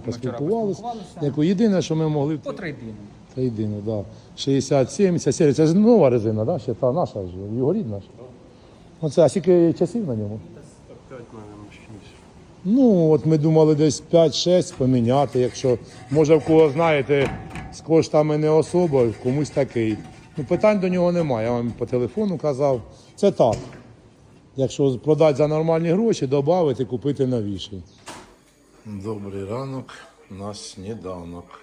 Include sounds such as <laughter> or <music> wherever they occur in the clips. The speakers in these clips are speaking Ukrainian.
Поспілкувалися. єдине, що ми могли По трейдину. Та єдине, да. 60, 70, 70. Це ж нова резина, да? Ще та наша ж, його рідна ж. Оце, а скільки часів на ньому? Ну, от ми думали десь 5-6 поміняти, якщо, може в кого знаєте, з коштами не особо, комусь такий. Ну, питань до нього немає. Я вам по телефону казав. Це так. Якщо продати за нормальні гроші, додати, купити новіший. Добрий ранок, у нас сніданок.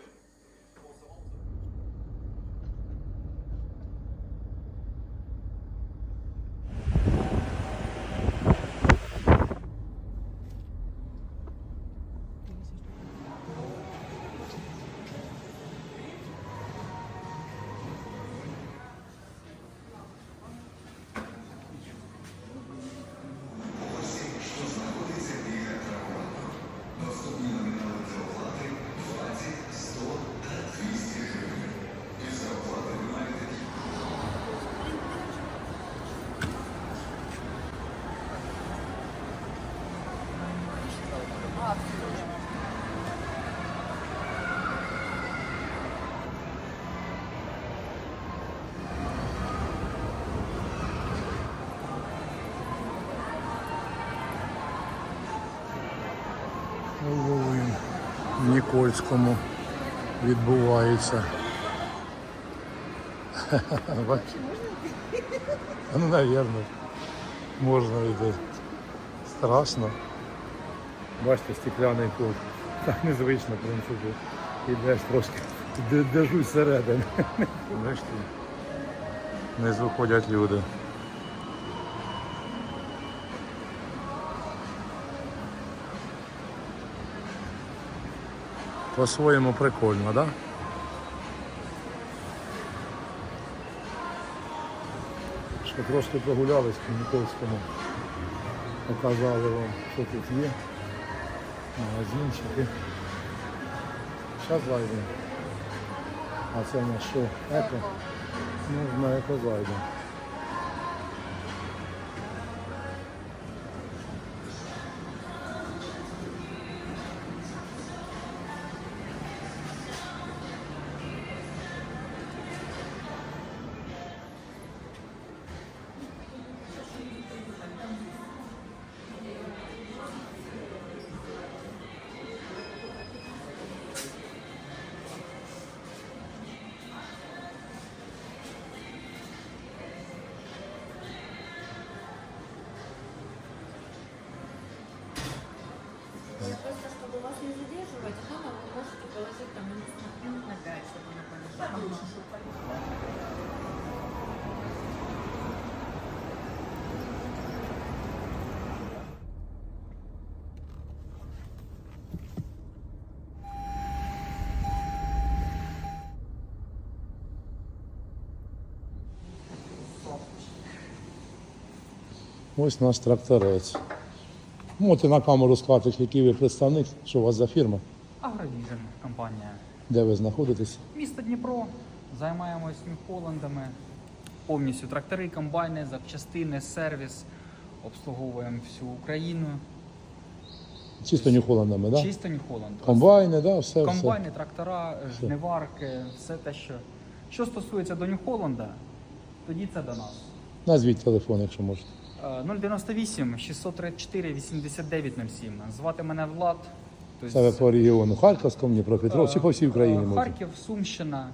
В Нікольському відбувається. Ну, навірно, можна йти. Страшно. Бачите, стекляний пол. Так незвично, в принципі. Ідеш трошки, де- держусь всередині. Внизу ходять люди. По-своєму прикольно, да? Що трошки прогулялись по Нікольському. Показали вам, що тут є. Магазинчики. Зараз зайдемо. А це на що? Еко? Ну, на еко зайдемо. Ось наш тракторець. Можете на камеру сказати, який ви представник, що у вас за фірма, Агровіжен компанія. де ви знаходитесь. Місто Дніпро. Займаємось Нью-Холландами. Повністю трактори, комбайни, запчастини, сервіс. Обслуговуємо всю Україну. Чисто Нью-Холландами, да? Чисто Нью-Холланд. Комбайни, да, все, все. Комбайни, трактора, жниварки, все те, що. Що стосується до Нью-Холланда, тоді це до нас. Назвіть телефон, якщо можете. Е, 098 634 8907. Звати мене Влад. Тобто, Це по регіону Харківському, Дніпропетровську, чи по всій Україні Е. Харків, Сумщина.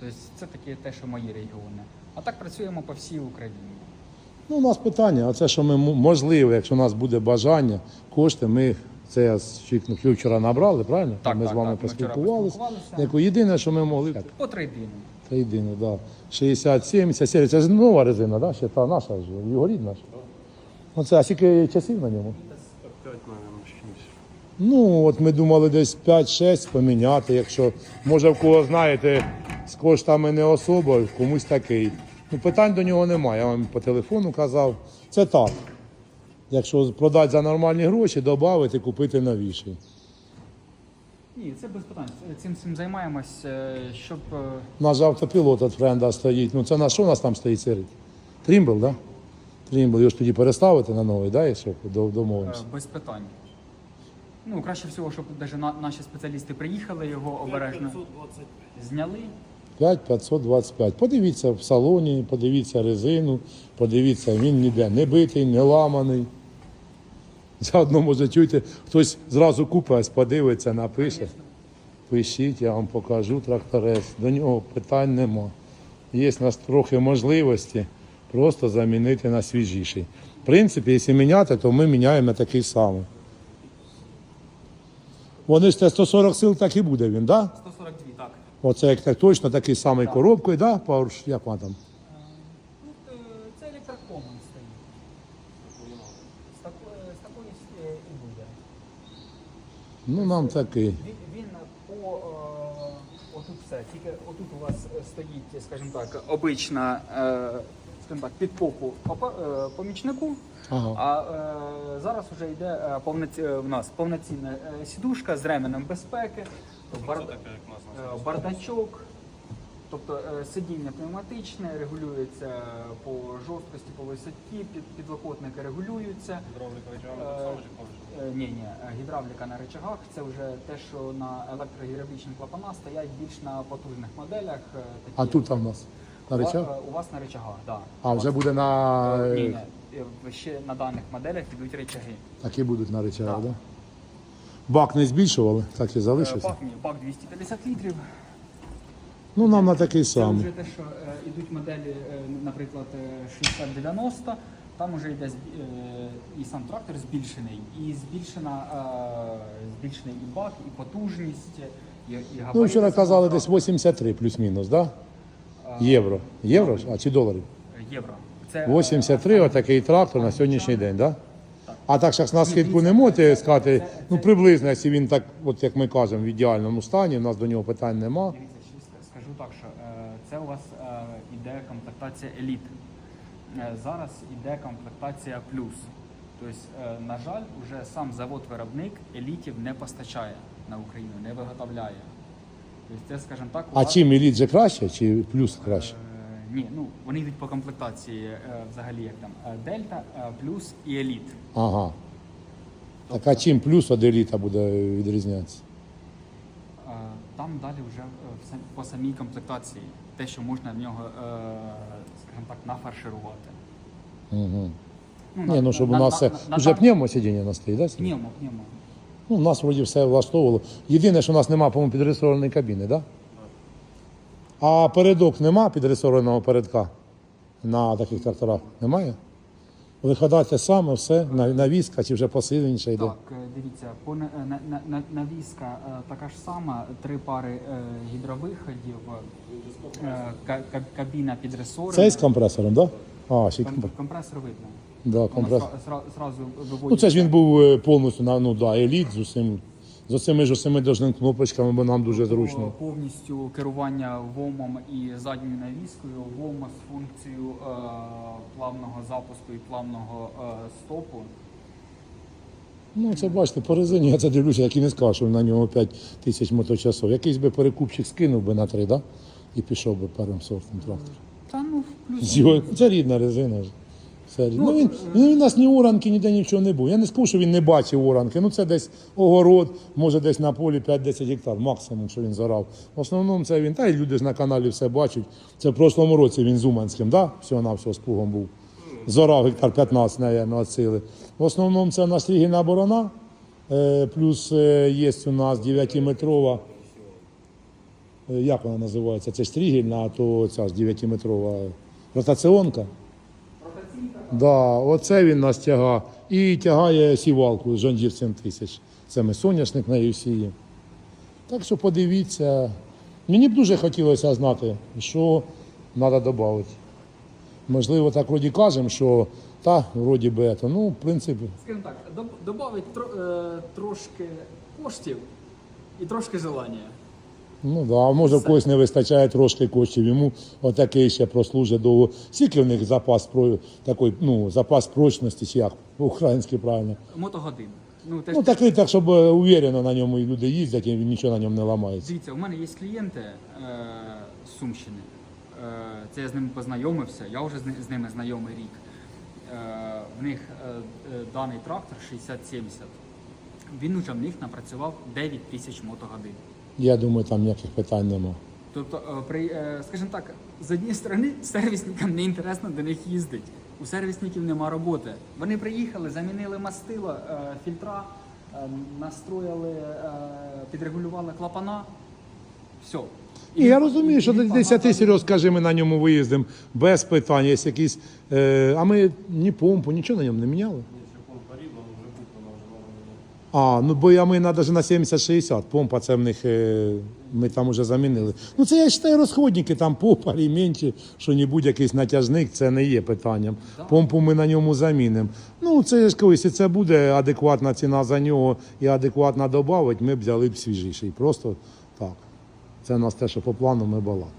Тобто це таке те, що мої регіони. А так працюємо по всій Україні. Ну, у нас питання, а це, що ми можливо, якщо у нас буде бажання, кошти, ми це вчора набрали, правильно? Так, ми так, з вами так, ми вчора поспілкувалися. поспілкувалися. Яку єдине, що ми могли. По трейдину. Це єдине, да. 60, 70, 70. Це ж нова резина, да? Ще та наша ж, його рідна ж. Оце, а скільки часів на ньому? Ну, от ми думали десь 5-6 поміняти, якщо, може в кого знаєте, з коштами не особо, комусь такий. Ну, питань до нього немає. Я вам по телефону казав. Це так. Якщо продати за нормальні гроші, додати, купити новіший. Ні, це без питань. Цим цим займаємось, е, щоб е, У нас же автопілот від френда стоїть. Ну це на що у нас там стоїть сирий? Трімбл, так? Да? Трімбл, його ж тоді переставити на новий, да, якщо до- домовимося. е, без питань. Ну, краще всього, щоб навіть на, наші спеціалісти приїхали, його обережно 525. зняли. 5525. Подивіться в салоні, подивіться резину, подивіться, він ніде не битий, не ламаний. <laughs> Заодно, може, чуєте, хтось зразу купить, подивиться, напише. Пишіть, я вам покажу тракторець. До нього питань нема. Є у нас трохи можливості просто замінити на свіжіший. В принципі, якщо міняти, то ми міняємо на такий самий. Вони ж те 140 сил так і буде він, так? Да? 142, так. Оце як так точно такий самий коробкою, да? Power, як вона там? Ну, це електрокомон стоїть. З такої, з такої е, і буде. Ну нам такий. Він, він по е, отут все. Тільки отут у вас е, стоїть, скажімо так, обична, е, скажімо так, під попу помічнику. Ага. А е, зараз вже йде е, повноці, е, в нас повноцінна е, сідушка з ременем безпеки, бар, Це як нас бардачок. Тобто е, сидіння пневматичне, регулюється по жорсткості, по висоті, під, підлокотники регулюються. Гідравліка чи повністю? Е, Ні, ні, е, гідравліка на речагах це вже те, що на електрогідравлічні клапана стоять більш на потужних моделях. е, Такі, А тут там у нас на речах? у вас на речагах, так. Да. А вже буде на Ні, ні, ще на даних моделях йдуть речаги. такі будуть на речах, Так. так? Да? Бак не збільшували, так і залишився. Бак, ні, бак 250 літрів. Ну нам на такий Це самий. вже те, що е, йдуть моделі, е, наприклад, е, 6090, там вже йде зб- е, і сам трактор збільшений, і збільшена, е, збільшений і бак, і потужність, і, і габарити. Ну вчора самого казали десь трактора. 83 плюс-мінус, да? Е, Євро. Євро ж? А чи доларів? Євро. Це, е, 83 отакий трактор на сьогоднішній день, да? А так зараз на скидку не можете сказати, ну приблизно, якщо він так, от як ми кажемо, в ідеальному стані, у нас до нього питань нема. Скажу так, що е, це у вас е, іде комплектація еліт. Зараз іде комплектація плюс. Тобто, е, на жаль, вже сам завод-виробник елітів не постачає на Україну, не виготовляє. Тобто це, скажімо так, А вас, чим еліт же краще, чи плюс краще? ні, ну вони йдуть по комплектації взагалі як там Дельта, плюс і еліт. Ага. Так а чим плюс від еліта буде відрізнятися? Е, Там далі вже е, по самій комплектації те, що можна в нього, е, скажімо так, нафарширувати. Угу. Ну, Ні, ну щоб у нас все. Вже дан- пневмосидіння на стоїть, да? Пневмо, пневмо. Ну, у нас вроді все влаштовувало. Єдине, що у нас немає, по-моєму, підресорованої кабіни, да? А передок нема підресорованого передка на таких тракторах? Немає? Те саме, все, на- навіска чи вже посиленіше йде. Так, е, дивіться, по на, на, на, на- навіска е, така ж сама, три пари е, гідровиходів, е, ка- ка- кабіна під ресором. Це з компресором, так? Да? А, ще компресор. Компресор видно. Да, компресор. сра- сра- Зразу виводить. Ну це ж він був е, повністю на ну, да, еліт з усім. З усіми ж усіми должними кнопочками, бо нам дуже зручно. Повністю керування ВОМом і задньою навіскою, ВОМа з функцією е, плавного запуску і плавного е, стопу. Ну, це бачите, по резині я це дивлюся, як і не скажу, що на ньому 5 тисяч моточасов. Якийсь би перекупчик скинув би на 3, да? і пішов би першим сортом трактор. Та ну плюс. Це рідна резина. ж. Це рідна. Ну, він, він у нас ні оранки, ніде нічого не був. Я не скажу, що він не бачив оранки. Ну це десь огород, може десь на полі 5-10 гектар, максимум, що він зорав. В основному це він, та й люди ж на каналі все бачать. Це в прошлому році він з Уманським, да? всього на всього з плугом був. Зорав гектар 15, наверное, от сили. В основному це у нас рігільна борона, е, плюс е, є у нас 9-метрова. Е, Як вона називається? Це стрігільна, а то ця ж 9-метрова ротаціонка. Да, оце він нас тяга. І тягає сівалку Deere 7000. Це ми соняшник на UCI. Так що подивіться. Мені б дуже хотілося знати, що треба додати. Можливо, так вроді кажемо, що та, вроді би, то, ну, в принципі, Скажімо так, додати трошки коштів і трошки желання. Ну да, а може в когось не вистачає трошки коштів, йому отакий ще прослужить довго. Скільки в них запас про такий, ну, запас прочності, чи як по-українськи правильно. Мотогодин. Ну, теж Ну такий, так, щоб е, на ньому і люди їздять, і нічого на ньому не ламається. Дивіться, у мене є клієнти е, з Сумщини. Е, це я з ними познайомився, я вже з, ни- з ними знайомий рік. Е, в них е, е, даний трактор 60-70. Він уже в них напрацював 9 тисяч мотогодин. Я думаю, там ніяких питань нема. Тобто, е, при, е, скажімо так, з однієї сторони, <laughs> сервісникам не інтересно до них їздить. У сервісників нема роботи. Вони приїхали, замінили мастило, е, фільтра, настроїли, підрегулювали клапана. Все. І я розумію, що до 10 Сереж, скажи, ми на ньому виїздимо без питань, є якісь. Е, а ми ні помпу, нічого на ньому не міняли. Якщо помпа рівна, вже куплена, вже мова не А, ну бо я ми навіть на 70-60. Помпа це в них е, ми там вже замінили. Ну це я вважаю розходники, там помпа, ремінь, що небудь якийсь натяжник, це не є питанням. Помпу ми на ньому замінимо. Ну це ж колись, якщо це буде адекватна ціна за нього і адекватно додати, ми б взяли б свіжіший. Просто так. Це у нас те, що по плану ми балакали.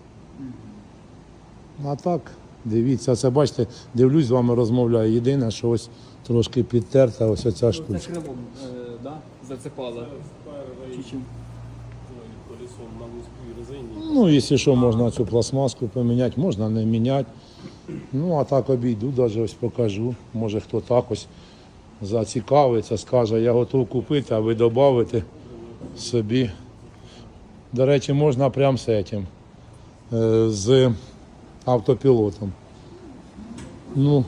А так, дивіться, це бачите, дивлюсь, з вами розмовляю. Єдине, що ось трошки підтерта ось оця Це е, да, зацепало. Чуть-чуть. колесом на вузькій резині. Ну, якщо що, можна цю пластмаску поміняти, можна не міняти. Ну, а так обійду, навіть ось покажу. Може хто так ось зацікавиться, скаже, я готов купити, а ви додавите собі. До речі, можна прямо з цим, е, з автопілотом. Ну,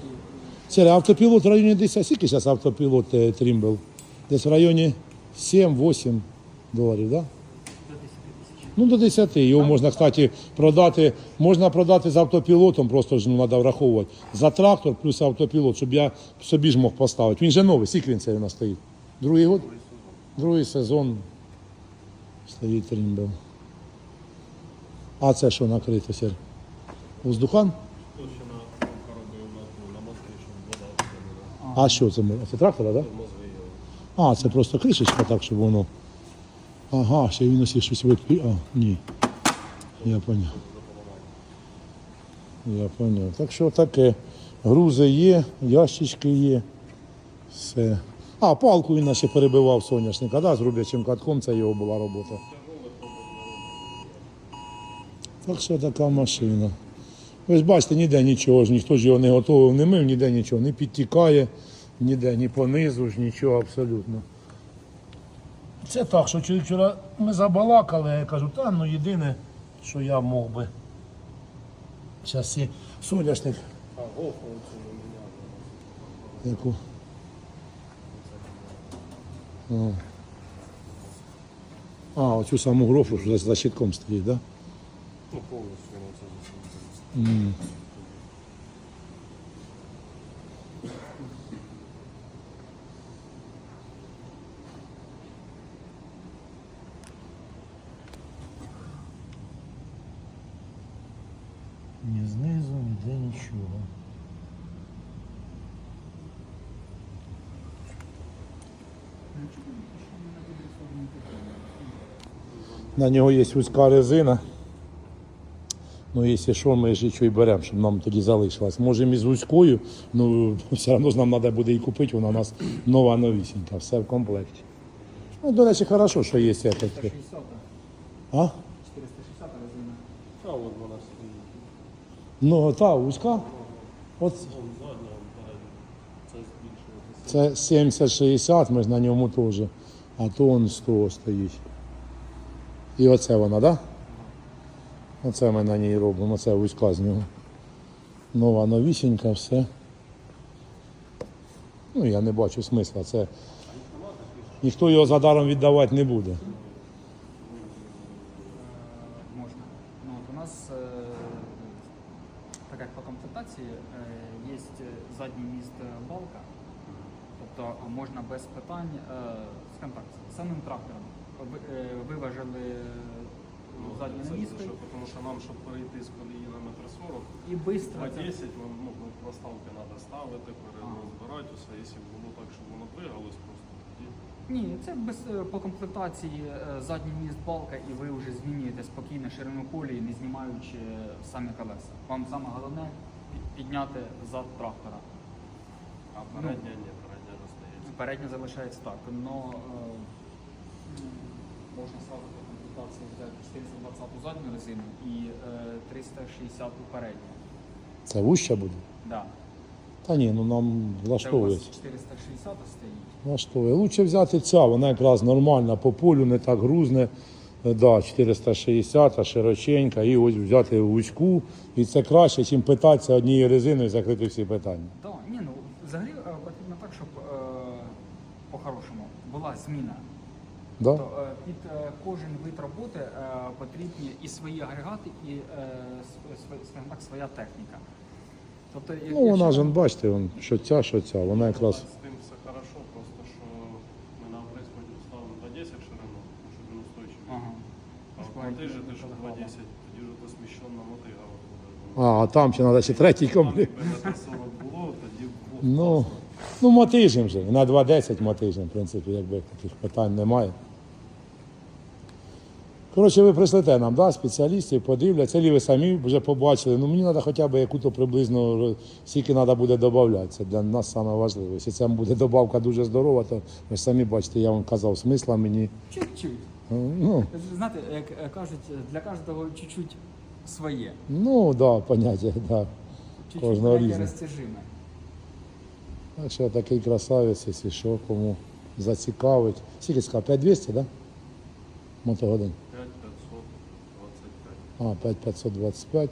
це автопілот в районі 10, скільки зараз автопілот е, Trimble? Десь в районі 7-8 доларів? Да? Ну, до 10. Його можна, кстати, продати. Можна продати з автопілотом, просто ж ну, треба враховувати. За трактор плюс автопілот, щоб я собі ж мог поставити. Він же новий, скільки він це у нас стоїть? Другий год? Другий сезон стоїть Рімбел. А це що накрито, Сер? Воздухан? А що це? Це трактора, так? Да? А, це просто кришечка так, щоб воно. Ага, ще він ось щось випі. А, ні. Я поняв. Я поняв. Так що таке. Грузи є, ящички є. Все. А, палку він ще перебивав соняшника, да, з рубячим катком це його була робота. Так що така машина. Ви ж бачите, ніде нічого ж, ніхто ж його не готовив, не мив, ніде нічого, не підтікає, ніде, ні понизу ж, нічого абсолютно. Це так, що вчора ми забалакали, я кажу, та ну єдине, що я мог би. Зараз є соняшник. А, гофу не. Яку? О. А, оцю саму грофу, що за щитком стоїть, так? Да? Ну, повністю це засунуто. Ні знизу, ніде нічого. На нього є вузька резина. Ну, якщо що, ми ж і беремо, щоб нам тоді залишилось. Можемо із вузькою, ну все одно ж нам треба буде і купити, вона у нас нова новісінька, все в комплекті. Ну, до речі, хорошо, що є 460 А? 460 резина. А от вона стоїть. Ну, та вузька. От. Це 70-60, ми ж на ньому теж. А то он 100 стоїть. І оце вона, так? Да? Оце ми на ній робимо, оце вузька з нього. Нова новісінька, все. Ну, я не бачу смисла. Це... Ніхто його за даром віддавати не буде. Можна. Ну, от у нас, е, так як по комплектації, е, є задній міст балка, тобто можна без питань, е, скажімо так, самим трактором е, виважили Ну, задню це що, Тому що нам, щоб перейти з колії на метр 40, і по 10, ну, ну, проставки треба ставити, перезбирати усе. Якщо було так, щоб воно двигалось просто, тоді Ні, це без е, по комплектації е, задній міст балка, і ви вже змінюєте спокійно ширину колії, не знімаючи самі колеса. Вам саме головне підняти зад трактора. а передня ні, передня достається. Передня залишається так, но е, можна сразу по комплектації 420 задню резину і е, 360 передню. Це вуща буде? Да. Та ні, ну нам влаштовує. 460 стоїть. Влаштовує. Лучше взяти ця, вона якраз нормальна по полю, не так грузне. Е, Да, 460, широченька, і ось взяти вузьку. І це краще, ніж питатися однією резиною і закрити всі питання. Да, ні, ну взагалі е, потрібно так, щоб е, по-хорошому була зміна. Да? То, е, під е, кожен вид роботи е, потрібні і свої агрегати, і скажімо так, своя техніка. Тобто, як- Ну вона ж, он, бачите, он, що ця, що ця, вона якраз. З тим все хорошо, просто що ми на присподі ставили 210 ширину, тому що він устойчивий. Ага. А от мотижі ти що 210, тоді ж то сміщена мотига. А, а там ще треба ще третій комплект. Якби на 40 було, тоді було Ну. Ну мотижем вже. На 2.10 мотижем, в принципі, якби таких питань немає. Коротше, ви прислете нам, да, спеціалістів, подивляться, чи ви самі вже побачили. Ну, мені треба хоча б яку-то приблизно, скільки треба буде додати. Це для нас саме важливе. Якщо це буде добавка дуже здорова, то ви ж самі бачите, я вам казав, смисла мені. Чуть-чуть. Ну, Знаєте, як е, кажуть, для кожного чуть-чуть своє. ну да, поняття, да. Чуть-чуть Кожного поняття різне. розтяжиме. Так що такий красавець, якщо що, кому зацікавить. Скільки сказав, 5200, так? Да? Мотогодин. 5525. А, 5525.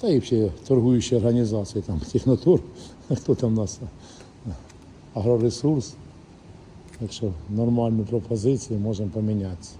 Та і взагалі торгуючі організації, там Технотур, <laughs> хто там у нас? Агроресурс. Якщо нормальну пропозицію, можемо помінятися.